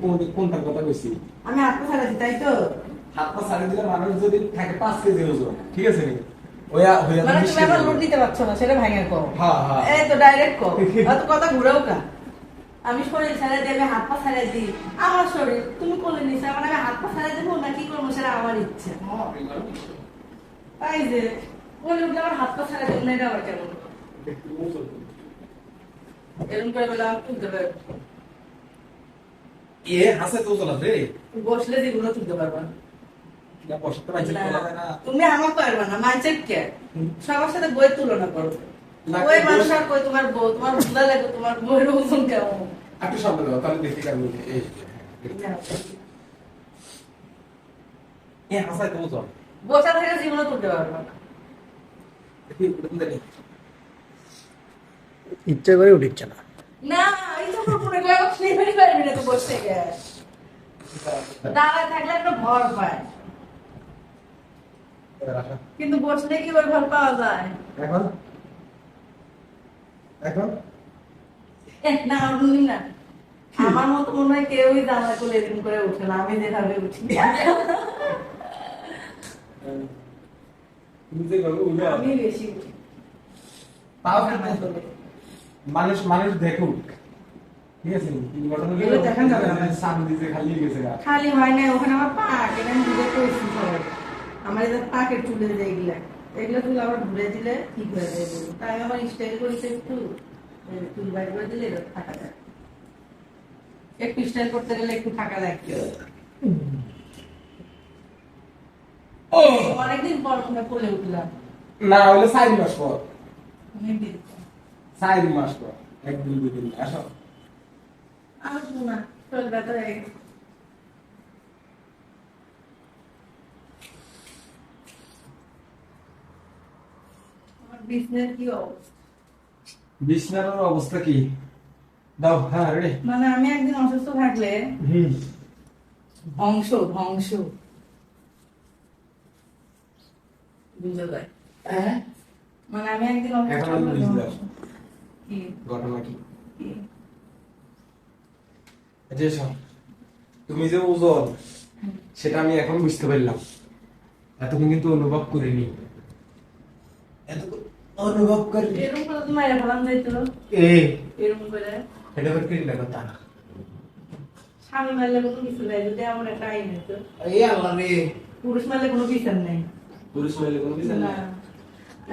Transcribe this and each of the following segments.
কোন- কোনটার কথা কইছি? আমি হাত পা তাই তো? হাত পা সাড়ে দিলে মানুষ যদি থাকে পাঁচ কেজি ওজন ঠিক আছে নি? হইয়া মানে তুমি আমার লোড দিতে পারছ না সেটা ভাঙে কো হ্যাঁ হ্যাঁ। এই তো ডাইরেক্ট কো অত কথা ঘুরেও কা। আমি শরীর ছাড়া দিই হাত পা ছাড়া দিই। আমার শরীর তুমি কোলে নিছো আমার আমি হাত পা ছাড়া দেবো না কি করব সেটা আমার ইচ্ছে। তাই যে কোলে আমার হাত পা ছাড়া দেবো না এটা আবার কেমন? এরকম করে বলে আমি তুলতে পারব এ হাসে তো ওজন আছে বসলে যেগুলো তুলতে পারব না। না বসতে পারছি না, না। তুমি আমার পারবে না মানছে কে? সবার সাথে বই তুলনা করো। বই- মানুষ আর কই তোমার বউ তোমার বুঝা লাগে তোমার বউয়ের ওজন কেমন? একটু সামনে দাও তাহলে দেখি কেমন এই এ হাসায় তো ওজন বসা। থেকে জীবনে তুলতে পারবে না। দেখি এরকম দেখি ইচ্ছে করে উঠিচ্ছে না। না এই তো পুরো গয়ে নেই পারবি না তো বসে থেকে দাঁড়ায় থাকলে একটা ভর পায়। কিন্তু বসলে কি ওই ভর পাওয়া যায়? এখন? এখন? না আমার মতো মনে হয় কেউই জানলা করে এরকম করে উঠে না। আমি যেভাবে উঠি। আমি বেশি উঠি। মানুষ মানুষ দেখুক। ঠিক আছে কি ঘটনা এগুলো যাবে না। সামনে দিয়ে খালি গেছে খালি হয় না ওখানে আমার পাক এটা আমি কইছি সবাই। আমার এই পাকের চুলে যে এগুলা এগুলো চুল আবার ঘুরে দিলে ঠিক হয়ে যায় তাই আমি স্টাইল করেছি একটু চুল বাইর করে দিলে এটা থাকা যায়। একটু স্টাইল করতে গেলে একটু থাকা অনেকদিন পর মনে উঠলাম। না চার মাস পর। চার মাস পর এক দুই দিন আসো। বিজনেস কি অবস্থা বিছনার অবস্থা কি? দাও হ্যাঁ রেডি মানে আমি একদিন অসুস্থ থাকলে হুম। ধ্বংস ধ্বংস বুঝা যায়। হ্যাঁ? মানে আমি একদিন অসুস্থ ঘটনা কি? তুমি যে ওজন সেটা আমি এখন বুঝতে পারলাম। এতক্ষণ কিন্তু অনুভব করিনি। এতক্ষণ অনুভব করি এরকম করে তো মায়ের ফেলাম যাইতো। এই এরকম করে। এটা করে কিনলে কথা স্বামী মারলে কোনো কিছু নেই যদি এমন একটা আইন হতো এই আল্লাহ রে। পুরুষ মারলে কোনো বিচার নেই। পুরুষ কোনো বিচার না। নাই?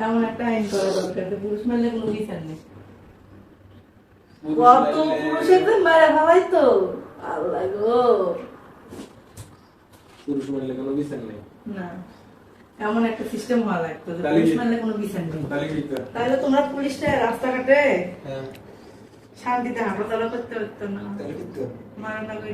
এমন একটা আইন করা দরকার পুরুষ মারলে কোনো বিচার নেই। কত মাইলে- পুরুষের মারা ফেলাই তো। আল্লাহ গো। পুরুষ মাইলে কোনো বিচার নেই। না। এমন একটা সিস্টেম হওয়া লাগতো তাহলে পুরুষ কি? কোনো বিচার নেই। তাহলে কি কর? তাহলে তোমরা পুলিশটা রাস্তাঘাটে হ্যাঁ, শান্তিতে হাঁটাচলা করতে পারতো না। তাহলে কি কর? না করে